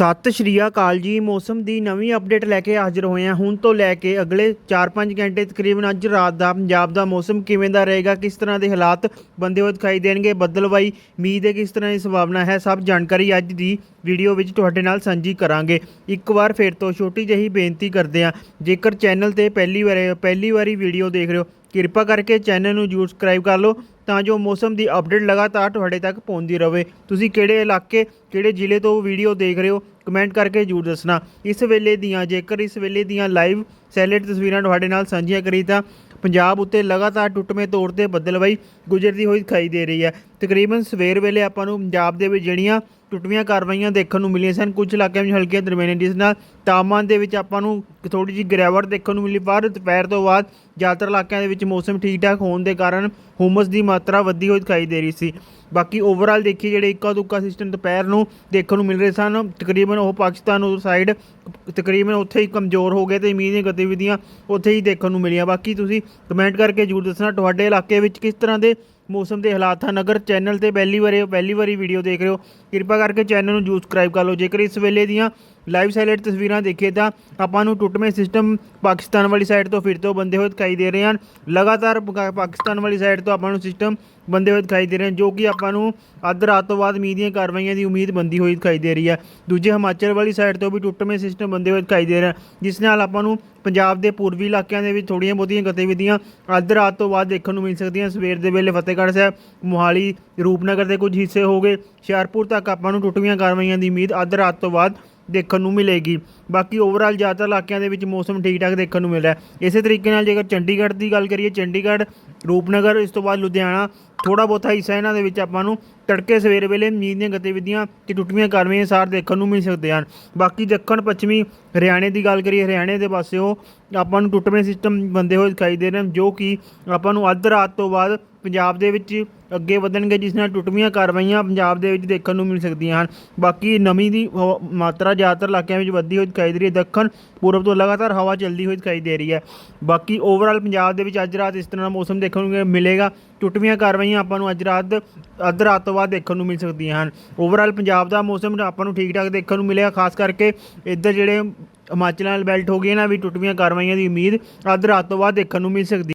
ਸਤਿ ਸ਼੍ਰੀ ਅਕਾਲ ਜੀ। ਮੌਸਮ ਦੀ ਨਵੀਂ ਅਪਡੇਟ ਲੈ ਕੇ ਹਾਜ਼ਰ ਹੋਏ ਹਾਂ। ਹੁਣ ਤੋਂ ਲੈ ਕੇ ਅਗਲੇ 4-5 ਘੰਟੇ ਤਕਰੀਬਨ ਅੱਜ ਰਾਤ ਦਾ ਪੰਜਾਬ ਦਾ ਮੌਸਮ ਕਿਵੇਂ ਦਾ ਰਹੇਗਾ, ਕਿਸ ਤਰ੍ਹਾਂ ਦੇ ਹਾਲਾਤ ਬੰਦੇ ਹੋਏ ਦਿਖਾਈ ਦੇਣਗੇ ਬੱਦਲਵਾਈ ਮੀਂਹ ਦੇ ਕਿਸ ਤਰ੍ਹਾਂ ਦੀ ਸੰਭਾਵਨਾ ਹੈ, ਸਭ ਜਾਣਕਾਰੀ ਅੱਜ ਦੀ ਵੀਡੀਓ ਵਿੱਚ ਤੁਹਾਡੇ ਨਾਲ ਸਾਂਝੀ ਕਰਾਂਗੇ। ਇੱਕ ਵਾਰ ਫਿਰ ਤੋਂ ਛੋਟੀ ਜਿਹੀ ਬੇਨਤੀ ਕਰਦੇ ਹਾਂ, ਜੇਕਰ ਚੈਨਲ ਤੇ ਪਹਿਲੀ ਵਾਰ, ਪਹਿਲੀ ਵਾਰੀ ਵੀਡੀਓ ਦੇਖ ਰਹੇ ਹੋ, ਕਿਰਪਾ ਕਰਕੇ ਚੈਨਲ ਨੂੰ ਜਰੂਰ ਸਬਸਕ੍ਰਾਈਬ ਕਰ ਲਓ ਤਾਂ ਜੋ ਮੌਸਮ ਦੀ ਅਪਡੇਟ ਲਗਾਤਾਰ ਤੁਹਾਡੇ ਤੱਕ ਪਹੁੰਚਦੀ ਰਹੇ ਤੁਸੀਂ ਕਿਹੜੇ ਇਲਾਕੇ, ਕਿਹੜੇ ਜ਼ਿਲ੍ਹੇ ਤੋਂ ਵੀਡੀਓ ਦੇਖ ਰਹੇ ਹੋ, ਕਮੈਂਟ ਕਰਕੇ ਜਰੂਰ ਦੱਸਣਾ। ਇਸ ਵੇਲੇ ਦੀਆਂ, ਜੇਕਰ ਇਸ ਵੇਲੇ ਦੀਆਂ ਲਾਈਵ ਸੈਲਡ ਤਸਵੀਰਾਂ ਤੁਹਾਡੇ ਨਾਲ ਸਾਂਝੀਆਂ ਕਰੀ ਤਾਂ ਪੰਜਾਬ ਉੱਤੇ ਲਗਾਤਾਰ ਟੁੱਟਵੇਂ ਤੌਰ ਤੇ ਬੱਦਲਵਾਈ ਗੁਜ਼ਰਦੀ ਹੋਈ ਦਿਖਾਈ ਦੇ ਰਹੀ ਹੈ। ਤਕਰੀਬਨ ਸਵੇਰ ਵੇਲੇ ਆਪਾਂ ਨੂੰ ਪੰਜਾਬ ਦੇ ਵਿੱਚ ਜਿਹੜੀਆਂ ਟੁੱਟਵੀਆਂ ਕਾਰਵਾਈਆਂ ਦੇਖਣ ਨੂੰ ਮਿਲੀਆਂ ਸਨ। ਕੁਝ ਇਲਾਕਿਆਂ ਵਿੱਚ ਹਲਕੀਆਂ ਦਰਮਿਆਨੇ ਜਿਸ ਨਾਲ ਤਾਪਮਾਨ ਦੇ ਵਿੱਚ ਆਪਾਂ ਨੂੰ ਥੋੜੀ ਜਿਹੀ ਗਿਰਾਵਟ ਦੇਖਣ ਨੂੰ ਮਿਲੀ, ਪਰ ਦੁਪਹਿਰ ਤੋਂ ਬਾਅਦ ਜ਼ਿਆਦਾਤਰ ਇਲਾਕਿਆਂ ਦੇ ਵਿੱਚ ਮੌਸਮ ਠੀਕ ਠਾਕ ਹੋਣ ਦੇ ਕਾਰਨ ਹੁਮਸ ਦੀ ਮਾਤਰਾ ਵਧੀ ਹੋਈ ਦਿਖਾਈ ਦੇ ਰਹੀ ਸੀ। ਬਾਕੀ ਓਵਰਆਲ ਦੇਖੀਏ, ਜਿਹੜੇ ਇੱਕਾ ਦੁੱਕਾ ਸਿਸਟਮ ਦੁਪਹਿਰ ਨੂੰ ਦੇਖਣ ਨੂੰ ਮਿਲ ਰਹੇ ਸਨ, ਤਕਰੀਬਨ ਉਹ ਪਾਕਿਸਤਾਨ ਉਹ ਸਾਈਡ ਤਕਰੀਬਨ ਉੱਥੇ ਹੀ ਕਮਜ਼ੋਰ ਹੋ ਗਏ ਤੇ ਮੀਂਹ ਦੀਆਂ ਗਤੀਵਿਧੀਆਂ ਉੱਥੇ ਹੀ ਦੇਖਣ ਨੂੰ ਮਿਲੀਆਂ। ਬਾਕੀ ਤੁਸੀਂ ਕਮੈਂਟ ਕਰਕੇ ਜਰੂਰ ਦੱਸਣਾ, ਤੁਹਾਡੇ ਇਲਾਕੇ ਵਿੱਚ ਕਿਸ ਤਰ੍ਹਾਂ ਦੇ ਮੌਸਮ ਦੇ ਹਾਲਾਤ ਹਨ? ਅਗਰ ਚੈਨਲ ਤੇ ਪਹਿਲੀ ਵਾਰੀ ਪਹਿਲੀ ਵਾਰੀ ਵੀਡੀਓ ਦੇਖ ਰਹੇ ਹੋ, ਕਿਰਪਾ ਕਰਕੇ ਚੈਨਲ ਨੂੰ ਜਰੂਰ ਸਬਸਕ੍ਰਾਈਬ ਕਰ ਲਓ। ਜੇਕਰ ਇਸ ਵੇਲੇ ਦੀਆਂ ਲਾਈਵ ਸਾਈਲੈਂਟ ਤਸਵੀਰਾਂ ਦੇਖੀਏ ਤਾਂ ਆਪਾਂ ਨੂੰ ਟੁੱਟਵੇਂ ਸਿਸਟਮ ਪਾਕਿਸਤਾਨ ਵਾਲੀ ਸਾਈਡ ਤੋਂ ਫਿਰ ਤੋਂ ਬੰਦੇ ਹੋਏ ਦਿਖਾਈ ਦੇ ਰਹੇ ਹਨ। ਲਗਾਤਾਰ ਪਾਕਿਸਤਾਨ ਵਾਲੀ ਸਾਈਡ ਤੋਂ ਆਪਾਂ ਨੂੰ ਸਿਸਟਮ ਬੰਦੇ ਹੋਏ ਦਿਖਾਈ ਦੇ ਰਹੇ ਹਨ, ਜੋ ਕਿ ਆਪਾਂ ਨੂੰ ਅੱਧ ਰਾਤ ਤੋਂ ਬਾਅਦ ਮੀਂਹ ਦੀਆਂ ਕਾਰਵਾਈਆਂ ਦੀ ਉਮੀਦ ਬੰਦੀ ਹੋਈ ਦਿਖਾਈ ਦੇ ਰਹੀ ਹੈ। ਦੂਜੇ ਹਿਮਾਚਲ ਵਾਲੀ ਸਾਈਡ ਤੋਂ ਵੀ ਟੁੱਟਵੇਂ ਸਿਸਟਮ ਬੰਦੇ ਹੋਏ ਦਿਖਾਈ ਦੇ ਰਹੇ ਹਨ, ਜਿਸ ਨਾਲ ਆਪਾਂ ਨੂੰ ਪੰਜਾਬ ਦੇ ਪੂਰਬੀ ਇਲਾਕਿਆਂ ਦੇ ਵਿੱਚ ਥੋੜੀਆਂ ਬਹੁਤੀਆਂ ਗਤੀਵਿਧੀਆਂ ਅੱਧ ਰਾਤ ਤੋਂ ਬਾਅਦ ਦੇਖਣ ਨੂੰ ਮਿਲ ਸਕਦੀਆਂ ਸਵੇਰ ਦੇ ਵੇਲੇ ਫਤਿਹਗੜ੍ਹ ਸਾਹਿਬ, ਮੋਹਾਲੀ, ਰੂਪਨਗਰ ਦੇ ਕੁਝ ਹਿੱਸੇ ਹੋ ਗਏ। ਹੁਸ਼ਿਆਰਪੁਰ ਤੱਕ ਆਪਾਂ ਨੂੰ ਟੁੱਟਵੀਆਂ ਕਾਰਵਾਈਆਂ ਦੀ ਉਮੀਦ ਅੱਧ ਰਾਤ ਤੋਂ ਬਾਅਦ ਦੇਖਣ ਨੂੰ ਮਿਲੇਗੀ। ਬਾਕੀ ਓਵਰਆਲ ਜ਼ਿਆਦਾਤਰ ਇਲਾਕਿਆਂ ਦੇ ਵਿੱਚ ਮੌਸਮ ਠੀਕ ਠਾਕ ਦੇਖਣ ਨੂੰ ਮਿਲ ਰਿਹਾ ਇਸੇ ਤਰੀਕੇ ਨਾਲ ਜੇਕਰ ਚੰਡੀਗੜ੍ਹ ਦੀ ਗੱਲ ਕਰੀਏ, ਚੰਡੀਗੜ੍ਹ, ਰੂਪਨਗਰ, ਇਸ ਤੋਂ ਬਾਅਦ ਲੁਧਿਆਣਾ ਥੋੜਾ ਬਹੁਤਾ ਹਿੱਸਾ ਇਹਨਾਂ ਦੇ ਵਿੱਚ ਆਪਾਂ ਨੂੰ ਤੜਕੇ ਸਵੇਰ ਵੇਲੇ ਮੀਂਹ ਦੀਆਂ ਗਤੀਵਿਧੀਆਂ ਤੇ ਟੁੱਟਵੀਆਂ ਕਾਰਵਾਈਆਂ ਸਾਰ ਦੇਖਣ ਨੂੰ ਮਿਲ ਸਕਦੇ ਹਨ। ਬਾਕੀ ਦੱਖਣ, ਪੱਛਮੀ, ਹਰਿਆਣੇ ਦੀ ਗੱਲ ਕਰੀਏ, ਹਰਿਆਣੇ ਦੇ ਪਾਸਿਓ ਆਪਾਂ ਨੂੰ ਟੁੱਟਵੇਂ ਸਿਸਟਮ ਬੰਦੇ ਹੋਏ ਦਿਖਾਈ ਦੇ ਰਹੇ ਹਨ, ਜੋ ਕਿ ਆਪਾਂ ਨੂੰ ਅੱਧ ਰਾਤ ਤੋਂ ਬਾਅਦ ਪੰਜਾਬ ਦੇ ਵਿੱਚ ਅੱਗੇ ਵਧਣਗੇ, ਜਿਸ ਨਾਲ ਟੁੱਟਵੀਆਂ ਕਾਰਵਾਈਆਂ ਪੰਜਾਬ ਦੇ ਵਿੱਚ ਦੇਖਣ ਨੂੰ ਮਿਲ ਸਕਦੀਆਂ ਹਨ। ਬਾਕੀ ਨਮੀ ਦੀ ਮਾਤਰਾ ਜ਼ਿਆਦਾਤਰ ਇਲਾਕਿਆਂ ਵਿੱਚ ਵੱਧਦੀ ਹੋਈ ਦਿਖਾਈ ਦੇ ਰਹੀ ਹੈ। ਦੱਖਣ, ਪੂਰਬ ਤੋਂ ਲਗਾਤਾਰ ਹਵਾ ਚੱਲਦੀ ਹੋਈ ਦਿਖਾਈ ਦੇ ਰਹੀ ਹੈ। ਬਾਕੀ ਓਵਰਆਲ ਪੰਜਾਬ ਦੇ ਵਿੱਚ ਅੱਜ ਰਾਤ ਇਸ ਤਰ੍ਹਾਂ ਦਾ ਮੌਸਮ ਦੇਖਣ ਨੂੰ ਮਿਲੇਗਾ। ਟੁੱਟਵੀਆਂ ਕਾਰਵਾਈਆਂ ਆਪਾਂ ਨੂੰ ਅੱਜ ਰਾਤ, ਅੱਧ ਰਾਤ ਤੋਂ ਬਾਅਦ ਦੇਖਣ ਨੂੰ ਮਿਲ ਸਕਦੀਆਂ ਹਨ। ਓਵਰਆਲ ਪੰਜਾਬ ਦਾ ਮੌਸਮ ਆਪਾਂ ਨੂੰ ਠੀਕ ਠਾਕ ਦੇਖਣ ਨੂੰ ਮਿਲਿਆ, ਖਾਸ ਕਰਕੇ ਇੱਧਰ ਜਿਹੜੇ ਹਿਮਾਚਲ ਨਾਲ ਬੈਲਟ ਹੋ ਗਏ ਨਾ, ਵੀ ਟੁੱਟਵੀਆਂ ਕਾਰਵਾਈਆਂ ਦੀ ਉਮੀਦ ਅੱਧ ਰਾਤ ਤੋਂ ਬਾਅਦ ਦੇਖਣ ਨੂੰ ਮਿਲ ਸਕਦੀ